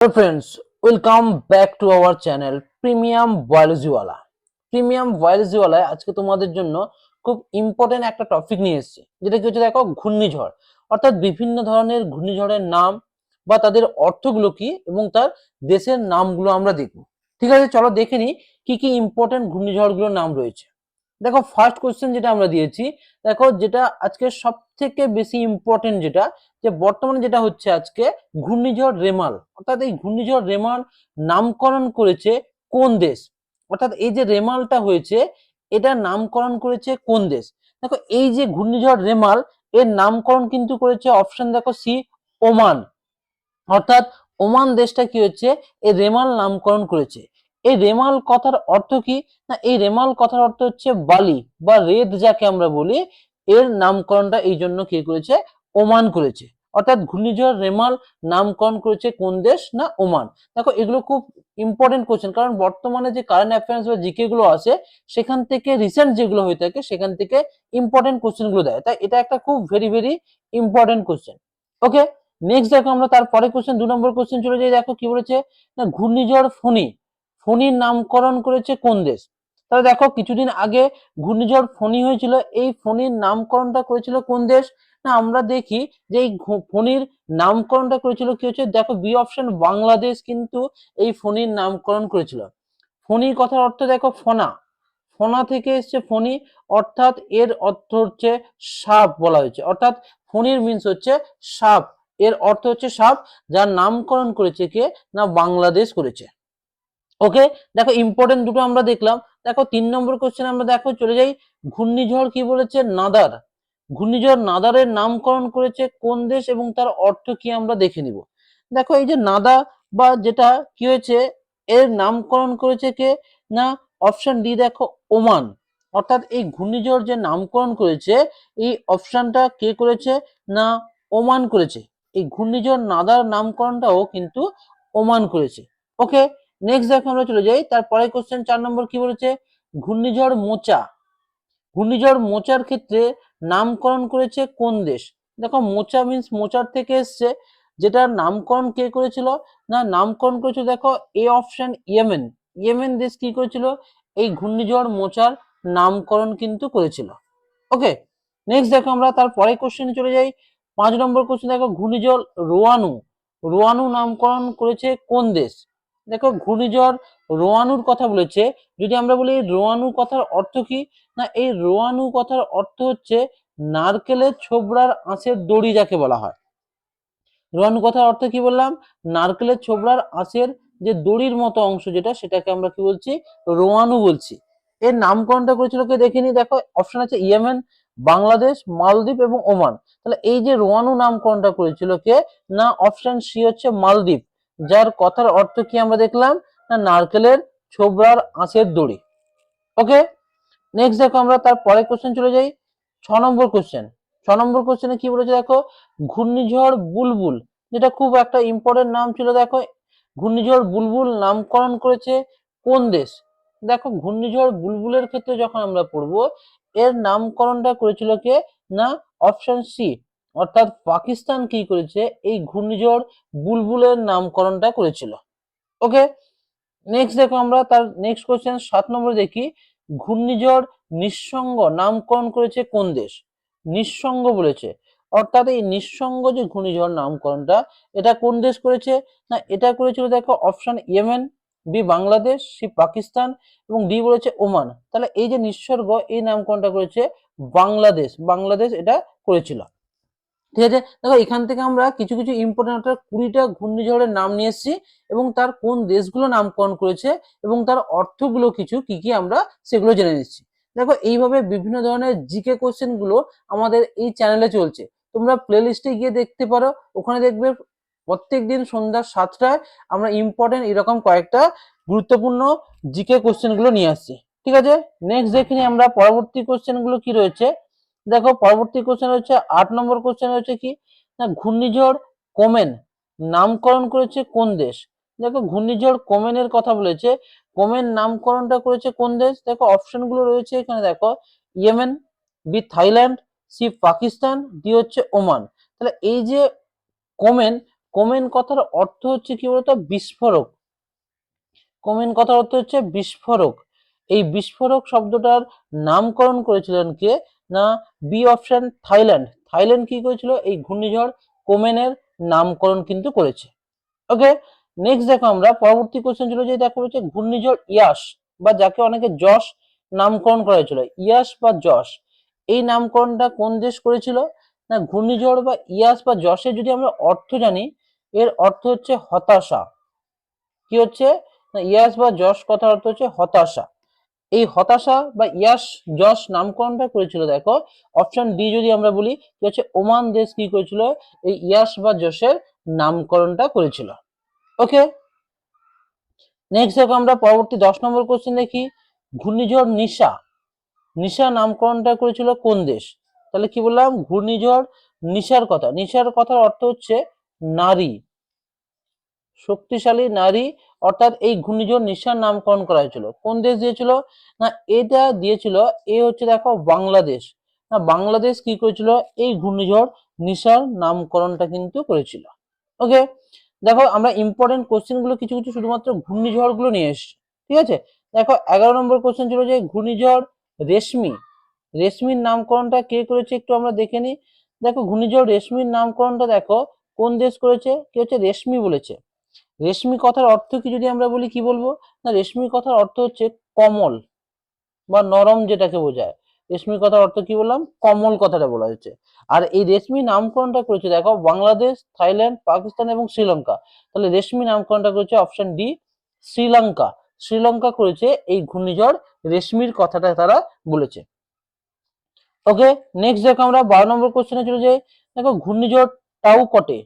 Friends, welcome back to our channel premium বায়োলজিওয়ালা premium বায়োলজিওয়ালায় আজকে তোমাদের জন্য খুব ইম্পর্টেন্ট একটা টপিক নিয়ে এসেছি যেটা কি হচ্ছে দেখো ঘূর্ণিঝড়। অর্থাৎ বিভিন্ন ধরনের ঘূর্ণিঝড়ের নাম বা তাদের অর্থগুলো কি এবং তার দেশের নামগুলো আমরা দেখব। ঠিক আছে চলো দেখে নিই কি কি ইম্পর্টেন্ট ঘূর্ণিঝড়গুলোর নাম রয়েছে। দেখো ফার্স্ট কোশ্চেন যেটা আমরা দিয়েছি, দেখো যেটা আজকে সব থেকে বেশি ইম্পর্টেন্ট যেটা, যে বর্তমানে যেটা হচ্ছে আজকে ঘূর্ণিঝড় রেমাল, অর্থাৎ এই ঘূর্ণিঝড় রেমাল নামকরণ করেছে কোন দেশ? অর্থাৎ এই যে রেমালটা হয়েছে, এটা নামকরণ করেছে কোন দেশ? দেখো এই যে ঘূর্ণিঝড় রেমাল, এর নামকরণ কিন্তু করেছে অপশন দেখো সি, ওমান। অর্থাৎ ওমান দেশটা কি হচ্ছে এই রেমাল নামকরণ করেছে। এই রেমাল কথার অর্থ কি? না, এই রেমাল কথার অর্থ হচ্ছে বালি বা রেদ যাকে আমরা বলি। এর নামকরণটা এই জন্য কে করেছে? ওমান করেছে। অর্থাৎ ঘূর্ণিঝড়, রেমাল নামকরণ করেছে কোন দেশ? না, ওমান। দেখো, এগুলো খুব ইম্পর্টেন্ট কোশ্চেন কারণ বর্তমানে যে কারেন্ট অ্যাফেয়ার্স বা জিকে গুলো আছে, সেখান থেকে রিসেন্ট যেগুলো হয়ে থাকে, সেখান থেকে ইম্পর্টেন্ট কোশ্চেনগুলো দেয়। তাই এটা একটা খুব very very important question okay next দেখো আমরা তারপরে কোশ্চেন দু নম্বর কোশ্চেন চলে যাই। দেখো কি বলেছে? না, ঘূর্ণিঝড় ফণি। ফণির নামকরণ করেছে কোন দেশ? তাহলে দেখো, কিছুদিন আগে ঘূর্ণিঝড় ফণি হয়েছিল, এই ফণির নামকরণটা করেছিল কোন দেশ? না, আমরা দেখি যে এই ফণির নামকরণটা করেছিল কি হচ্ছে? দেখো, বি অপশন বাংলাদেশ কিন্তু এই ফণির নামকরণ করেছিল। ফণির কথার অর্থ দেখো ফনা ফনা থেকে এসছে ফণি, অর্থাৎ এর অর্থ হচ্ছে সাপ বলা হয়েছে। অর্থাৎ ফণির মিন্স হচ্ছে সাপ। এর অর্থ হচ্ছে সাপ, যার নামকরণ করেছে কে? না, বাংলাদেশ করেছে। ওকে দেখো ইম্পর্টেন্ট দুটো আমরা দেখলাম। দেখো, তিন নম্বর কোশ্চেন আমরা দেখো, চলে যাই। ঘূর্ণিঝড় কি বলেছে? নাদার। ঘূর্ণিঝড় নাদারের নামকরণ করেছে কোন দেশ এবং তার অর্থ কি আমরা দেখে নিব। দেখো, এই যে নাদা বা যেটা কি হয়েছে? এর নামকরণ করেছে কে? না অপশন ডি দেখো, ওমান। অর্থাৎ এই ঘূর্ণিঝড় যে নামকরণ করেছে, এই অপশনটা কে করেছে? না, ওমান করেছে। এই ঘূর্ণিঝড় নাদার নামকরণটাও কিন্তু ওমান করেছে। ওকে নেক্সট দেখো আমরা চলে যাই। তারপরে কোশ্চেন চার নম্বর কি বলেছে? ঘূর্ণিঝড় মোচা। ঘূর্ণিঝড় মোচার ক্ষেত্রে নামকরণ করেছে কোন দেশ? দেখো, মোচা মিন্স মোচার থেকে এসছে। যেটার নামকরণ কে করেছিল? না, নামকরণ করেছিল দেখো এ অপশন ইয়েমেন ইয়েমেন দেশ কি করেছিল? এই ঘূর্ণিঝড় মোচার নামকরণ কিন্তু করেছিল। ওকে নেক্সট দেখো আমরা তারপরে কোশ্চেনে চলে যাই। পাঁচ নম্বর কোশ্চেন দেখো, ঘূর্ণিঝড় রোয়ানু। রোয়ানু নামকরণ করেছে কোন দেশ? দেখো ঘূর্ণিঝড় রোয়ানুর কথা বলেছে। যদি আমরা বলি রোয়ানু কথার অর্থ কি? না, এই রোয়ানু কথার অর্থ হচ্ছে নারকেলের ছোবড়ার আঁশের দড়ি যাকে বলা হয়। রোয়ানু কথার অর্থ কি বললাম? নারকেলের ছোবড়ার আঁশের যে দড়ির মতো অংশ যেটা, সেটাকে আমরা কি বলছি? রোয়ানু বলছি। এর নামকরণটা করেছিল কে দেখিনি দেখো, অপশন আছে ইয়েমেন, বাংলাদেশ, মালদ্বীপ এবং ওমান। তাহলে এই যে রোয়ানু নামকরণটা করেছিল কে? না, অপশন সি হচ্ছে মালদ্বীপ। যার কথার অর্থ কি আমরা দেখলাম? না, নারকেলের ছোবড়ার আঁশের দড়ি। ওকে নেক্সট দেখো আমরা তার পরের কোশ্চেন চলে যাই। ছ নম্বর কোশ্চেন ছ নম্বর কোশ্চেনে কি বলেছে দেখো? ঘূর্ণিঝড় বুলবুল, যেটা খুব একটা ইম্পর্টেন্ট নাম ছিল দেখো। ঘূর্ণিঝড় বুলবুল নামকরণ করেছে কোন দেশ? দেখো, ঘূর্ণিঝড় বুলবুলের ক্ষেত্রে যখন আমরা পড়ব, এর নামকরণটা করেছিল কে? না অপশন সি অর্থাৎ পাকিস্তান কি করেছে? এই ঘূর্ণিঝড় বুলবুলের নামকরণটা করেছিল। ওকে নেক্সট দেখো আমরা, তার নেক্সট কোশ্চেন সাত নম্বরে দেখি। ঘূর্ণিঝড় নিঃসঙ্গ নামকরণ করেছে কোন দেশ? নিঃসঙ্গ বলেছে। অর্থাৎ এই নিঃসঙ্গ যে ঘূর্ণিঝড় নামকরণটা, এটা কোন দেশ করেছে? না, এটা করেছিল দেখো option Yemen B Bangladesh C Pakistan এবং ডি বলেছে ওমান তাহলে এই যে নিঃসর্গ, এই নামকরণটা করেছে বাংলাদেশ। বাংলাদেশ এটা করেছিল। ঠিক আছে? দেখো, এখান থেকে আমরা কিছু কিছু ইম্পর্টেন্ট কুড়িটা ঘূর্ণিঝড়ের নাম নিয়ে এসেছি এবং তার কোন দেশগুলো নামকরণ করেছে এবং তার অর্থগুলো কিছু, কি কি আমরা সেগুলো জেনে নিচ্ছি। দেখো, এইভাবে বিভিন্ন ধরনের জিকে কোশ্চেনগুলো আমাদের এই চ্যানেলে চলছে। তোমরা প্লে লিস্টে গিয়ে দেখতে পারো। ওখানে দেখবে প্রত্যেক দিন সন্ধ্যা সাতটায় আমরা ইম্পর্টেন্ট এরকম কয়েকটা গুরুত্বপূর্ণ জিকে কোশ্চেনগুলো নিয়ে আসছি। ঠিক আছে? নেক্সট দেখে নিই আমরা পরবর্তী কোশ্চেনগুলো কি রয়েছে? দেখো, পরবর্তী কোশ্চেন হচ্ছে আট নম্বর কোশ্চেন হচ্ছে কি? না, ঘূর্ণিঝড় কোমেন নামকরণ করেছে কোন দেশ? দেখো, ঘূর্ণিঝড় কোমেনের কথা বলেছে। কোমেন নামকরণটা করেছে কোন দেশ? দেখো অপশনগুলো রয়েছে এখানে, দেখো, Yemen, B, Thailand, C, Pakistan, D, হচ্ছে ওমান। তাহলে এই যে কোমেন কোমেন কথার অর্থ হচ্ছে কি বলতো? বিস্ফোরক। কোমেন কথার অর্থ হচ্ছে বিস্ফোরক। এই বিস্ফোরক শব্দটার নামকরণ করেছিলেন কে? না? বি অপশন থাইল্যান্ড থাইল্যান্ড কি করেছিল? এই ঘূর্ণিঝড় কোমেনের নামকরণ কিন্তু করেছে। ওকে নেক্সট দেখো আমরা, পরবর্তী কোশ্চেন ছিল যে দেখো হচ্ছে ঘূর্ণিঝড় ইয়াস বা যাকে অনেকে যশ নামকরণ করা হয়েছিল। ইয়াস বা যশ এই নামকরণটা কোন দেশ করেছিল? না, ঘূর্ণিঝড় বা ইয়াস বা যশের যদি আমরা অর্থ জানি, এর অর্থ হচ্ছে হতাশা। কি হচ্ছে? না ইয়াস বা যশ কথার অর্থ হচ্ছে হতাশা। এই হতাশা বা ইয়াস, যশ নামকরণটা করেছিল, দেখো। অপশন ডি যদি আমরা বলি, কি হচ্ছে? ওমান দেশ কি করেছিল? এই ইয়াস বা যশের নামকরণটা করেছিল। ওকে নেক্সট দেখো আমরা পরবর্তী দশ নম্বর কোশ্চেন দেখি। ঘূর্ণিঝড় নিশা। নিশা নামকরণটা করেছিল কোন দেশ? তাহলে কি বললাম? ঘূর্ণিঝড় নিশার কথা। নিশার কথার অর্থ হচ্ছে নারী। শক্তিশালী নারী অর্থাৎ এই ঘূর্ণিঝড় নিশার নামকরণ করা হয়েছিল। কোন দেশ দিয়েছিল? না, এটা দিয়েছিল, এ হচ্ছে দেখো বাংলাদেশ। না, বাংলাদেশ কি করেছিল? এই ঘূর্ণিঝড় নিশার নামকরণটা কিন্তু করেছিল। ওকে? দেখো, আমরা ইম্পর্টেন্ট কোশ্চেনগুলো কিছু কিছু শুধুমাত্র ঘূর্ণিঝড়গুলো নিয়ে এসছি। ঠিক আছে? দেখো, এগারো নম্বর কোশ্চেন ছিল যে ঘূর্ণিঝড় রেশমি। রেশমির নামকরণটা কে করেছে একটু আমরা দেখে নিই। দেখো, ঘূর্ণিঝড় রেশমির নামকরণটা দেখো, কোন দেশ করেছে? কে হচ্ছে? রেশমি বলেছে। রেশমি কথার অর্থ কি যদি আমরা বলি, কি বলব? না, রেশমি কথার অর্থ হচ্ছে কমল বা নরম যেটাকে বোঝায়। রেশমি কথার অর্থ কি বললাম? কমল কথাটা বলা হয়েছে। আর এই রেশমি নামকরণটা করেছে, দেখো, বাংলাদেশ, থাইল্যান্ড, পাকিস্তান এবং শ্রীলঙ্কা। তাহলে রেশমি নামকরণটা করেছে অপশন ডি, শ্রীলঙ্কা। শ্রীলঙ্কা করেছে এই ঘূর্ণিঝড় রেশমির কথাটা তারা বলেছে। ওকে নেক্সট দেখো আমরা বারো নম্বর কোশ্চেনে চলে যাই। দেখো ঘূর্ণিঝড় টাউকটে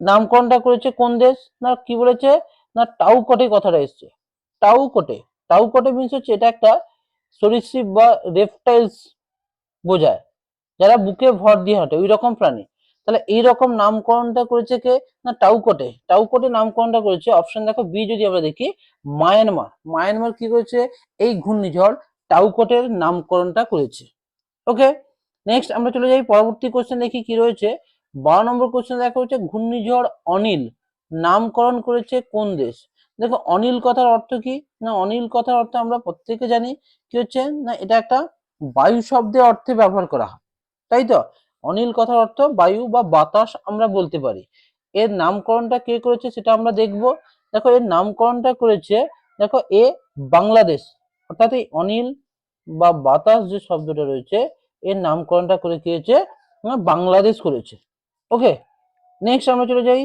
নামকরণটা করেছে কোন দেশ? না, কি বলেছে? না টাউকটে কথাটা এসছে। টাউকটে টাউকটে মিনস হচ্ছে এটা একটা সরীসৃপ বা রেপটাইলস বোঝায়। যারা বুকে ভর দিয়ে হাঁটে ওই রকম প্রাণী। তাহলে এই রকম নামকরণটা করেছে কে? না টাউকটে টাউকটে নামকরণটা করেছে অপশন দেখো বি যদি আমরা দেখি মায়ানমার মায়ানমার কি করেছে? এই ঘূর্ণিঝড় টাউকটের নামকরণটা করেছে। ওকে নেক্সট আমরা চলে যাই, পরবর্তী কোশ্চেন দেখি কি রয়েছে। বারো নম্বর কোশ্চেন দেখা হচ্ছে, ঘূর্ণিঝড় অনিল, নামকরণ করেছে কোন দেশ? দেখো, অনিল কথার অর্থ কি? না, অনিল কথার অর্থ আমরা প্রত্যেকে জানি, কি হচ্ছে? না, এটা একটা বায়ু শব্দের অর্থে ব্যবহার করা হয়, তাই তো? অনিল কথার অর্থ বায়ু বা বাতাস আমরা বলতে পারি। এর নামকরণটা কে করেছে সেটা আমরা দেখব। দেখো, এর নামকরণটা করেছে, দেখো, এ বাংলাদেশ, অর্থাৎ এই অনিল বা বাতাস যে শব্দটা রয়েছে, এর নামকরণটা করে কি হয়েছে? বাংলাদেশ করেছে। ওকে নেক্সট আমরা চলে যাই।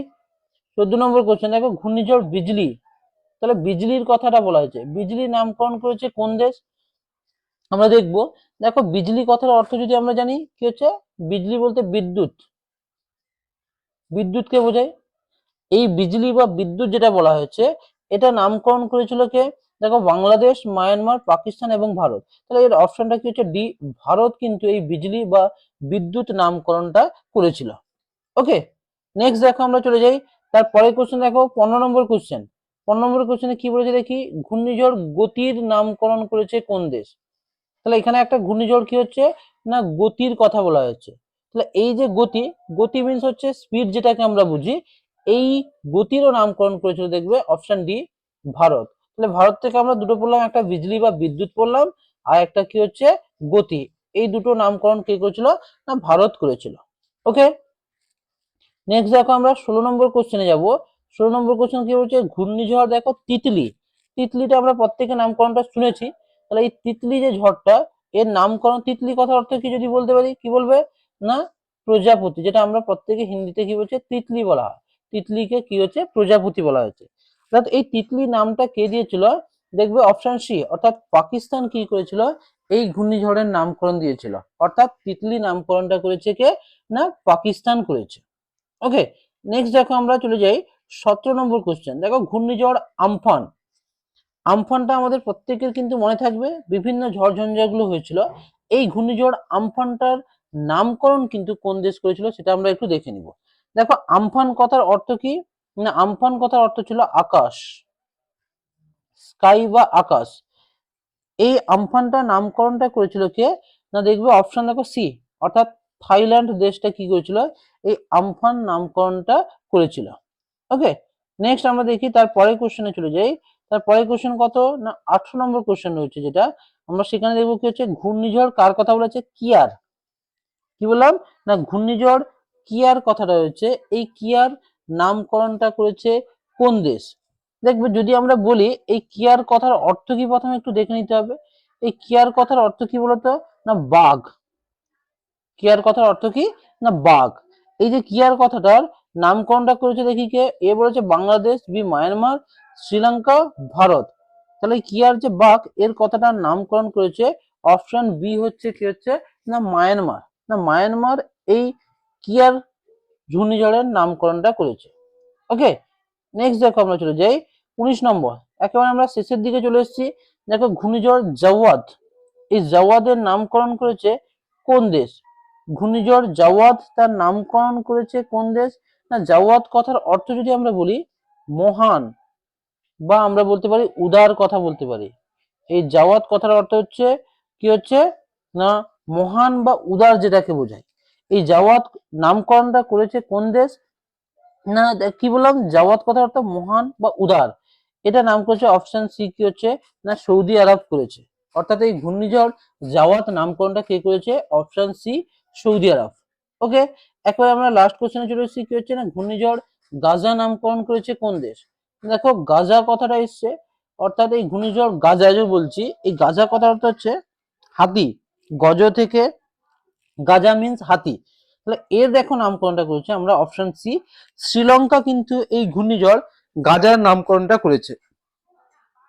চোদ্দ নম্বর কোশ্চেন দেখো ঘূর্ণিঝড় বিজলি। তাহলে বিজলির কথাটা বলা হয়েছে। বিজলি নামকরণ করেছে কোন দেশ? আমরা দেখব। দেখো বিজলি কথার অর্থ যদি আমরা জানি, কি হচ্ছে? বিজলি বলতে বিদ্যুৎ। বিদ্যুৎকে বোঝায়। এই বিজলি বা বিদ্যুৎ যেটা বলা হয়েছে, এটা নামকরণ করেছিল কে? দেখো বাংলাদেশ, মায়ানমার, পাকিস্তান এবং ভারত। তাহলে এর অপশনটা কি হচ্ছে? ডি, ভারত কিন্তু এই বিজলি বা বিদ্যুৎ নামকরণটা করেছিল। ওকে নেক্সট দেখো আমরা চলে যাই। তারপরে কোশ্চেন দেখো, পনেরো নম্বর কোশ্চেন পনেরো নম্বর কোশ্চেনে কি বলেছে দেখি? ঘূর্ণিঝড় গতির নামকরণ করেছে কোন দেশ? তাহলে এখানে একটা ঘূর্ণিঝড় কি হচ্ছে? না, গতির কথা বলা হচ্ছে। তাহলে এই যে গতি গতি মিনস হচ্ছে স্পিড যেটাকে আমরা বুঝি, এই গতিরও নামকরণ করেছিল দেখবে অপশন ডি ভারত। তাহলে ভারত থেকে আমরা দুটো পড়লাম, একটা বিজলি বা বিদ্যুৎ পড়লাম, আর একটা কি হচ্ছে? গতি। এই দুটো নামকরণ কে করেছিল? না, ভারত করেছিল। ওকে নেক্সট দেখো আমরা ষোলো নম্বর কোশ্চেনে যাব। ষোলো নম্বর কোশ্চেন কি বলছে? ঘূর্ণিঝড় দেখো তিতলি। তিতলিটা আমরা প্রত্যেকে নামকরণটা শুনেছি। তাহলে এই তিতলি যে ঝড়টা, এর নামকরণ তিতলি কথার অর্থ কি যদি বলতে পারি? কি বলবে? না, প্রজাপতি, যেটা আমরা প্রত্যেকে হিন্দিতে কি বলছে? তিতলি বলা হয়। তিতলিকে কি হচ্ছে? প্রজাপতি বলা হয়েছে। অর্থাৎ এই তিতলি নামটা কে দিয়েছিল? দেখবে অপশন সি অর্থাৎ পাকিস্তান কি করেছিল? এই ঘূর্ণিঝড়ের নামকরণ দিয়েছিল। অর্থাৎ তিতলি নামকরণটা করেছে কে? না, পাকিস্তান করেছে। ওকে নেক্সট দেখো আমরা চলে যাই সতেরো নম্বর কোশ্চেন দেখো ঘূর্ণিঝড় আমফান। আমফানটা আমাদের প্রত্যেকের কিন্তু মনে থাকবে, বিভিন্ন ঝড় ঝঞ্ঝাগুলো হয়েছিল। এই ঘূর্ণিঝড় আমফানটার নামকরণ কিন্তু কোন দেশ করেছিল সেটা আমরা একটু দেখে নিব। দেখো, আমফান কথার অর্থ কি? না, আমফান কথার অর্থ ছিল আকাশ। স্কাই বা আকাশ। এই আমফানটা নামকরণটা করেছিল কে? না, দেখবে অপশন দেখো সি অর্থাৎ থাইল্যান্ড দেশটা কি করেছিল? এই আমফান নামকরণটা করেছিল। ওকে নেক্সট আমরা দেখি তার পরের কোশ্চেনে চলে যাই। তার পরের কোশ্চেন কত? না, আঠারো নম্বর কোশ্চেন রয়েছে যেটা। আমরা সেখানে দেখব কি হচ্ছে? ঘূর্ণিঝড় কার কথা বলেছে? কিয়ার। কি বললাম? না, ঘূর্ণিঝড় কিয়ার কথাটা রয়েছে। এই কিয়ার নামকরণটা করেছে কোন দেশ? দেখবে যদি আমরা বলি, এই কিয়ার কথার অর্থ কি? প্রথমে একটু দেখে নিতে হবে। এই কিয়ার কথার অর্থ কি বলতো? না, বাঘ। কিয়ার কথার অর্থ কি? না, বাঘ। এই যে কিয়ার কথাটার নামকরণটা করেছে দেখি কে? এ বলেছে বাংলাদেশ বি মায়ানমার, শ্রীলঙ্কা, ভারত। তাহলে কিয়ার যে বাঘ, এর কথাটার নামকরণ করেছে অপশন বি হচ্ছে কি হচ্ছে? না, মায়ানমার। না, মায়ানমার এই কিয়ার ঘূর্ণিঝড়ের নামকরণটা করেছে। ওকে নেক্সট দেখো আমরা চলে যাই। উনিশ নম্বর। একেবারে আমরা শেষের দিকে চলে এসেছি। দেখো, ঘূর্ণিঝড় জাওয়াদ। এই জাওয়াদের নামকরণ করেছে কোন দেশ? ঘূর্ণিঝড় জাওয়াদ তার নামকরণ করেছে কোন দেশ? না, জাওয়াত কথার অর্থ যদি আমরা বলি, মহান, বা আমরা বলতে পারি উদার কথা বলতে পারি, এই জাওয়াত কথার অর্থ হচ্ছে, কি হচ্ছে? না, মহান বা উদার যেটাকে বোঝায়। এই জাওয়াত নামকরণটা করেছে কোন দেশ? না কি বললাম? জাওয়াত কথার অর্থ মহান বা উদার। এটা নাম করেছে অপশন সি, কি হচ্ছে? না, সৌদি আরব করেছে। অর্থাৎ এই ঘূর্ণিঝড় জাওয়াত নামকরণটা কে করেছে? Option C Saudi Arabia. Okay একবার আমরা লাস্ট কোশ্চেনে চলে এসেছি, কি হচ্ছে না? ঘূর্ণিঝড় গাজা নামকরণ করেছে কোন দেশ? দেখো, গাজা কথাটা এসছে, অর্থাৎ এই ঘূর্ণিঝড় গাজা যে বলছি, এই গাজা অর্থ হচ্ছে হাতি। গজ থেকে গাজা মিন্স হাতি। তাহলে এর দেখো নামকরণটা করেছে, আমরা অপশন সি শ্রীলঙ্কা কিন্তু এই ঘূর্ণিঝড় গাজার নামকরণটা করেছে।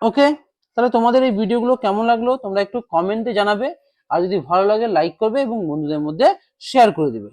ওকে তাহলে তোমাদের এই ভিডিওগুলো কেমন লাগল? তোমরা একটু কমেন্টে জানাবে। আর যদি ভালো লাগে লাইক করবে এবং বন্ধুদের মধ্যে শেয়ার করে দিবে।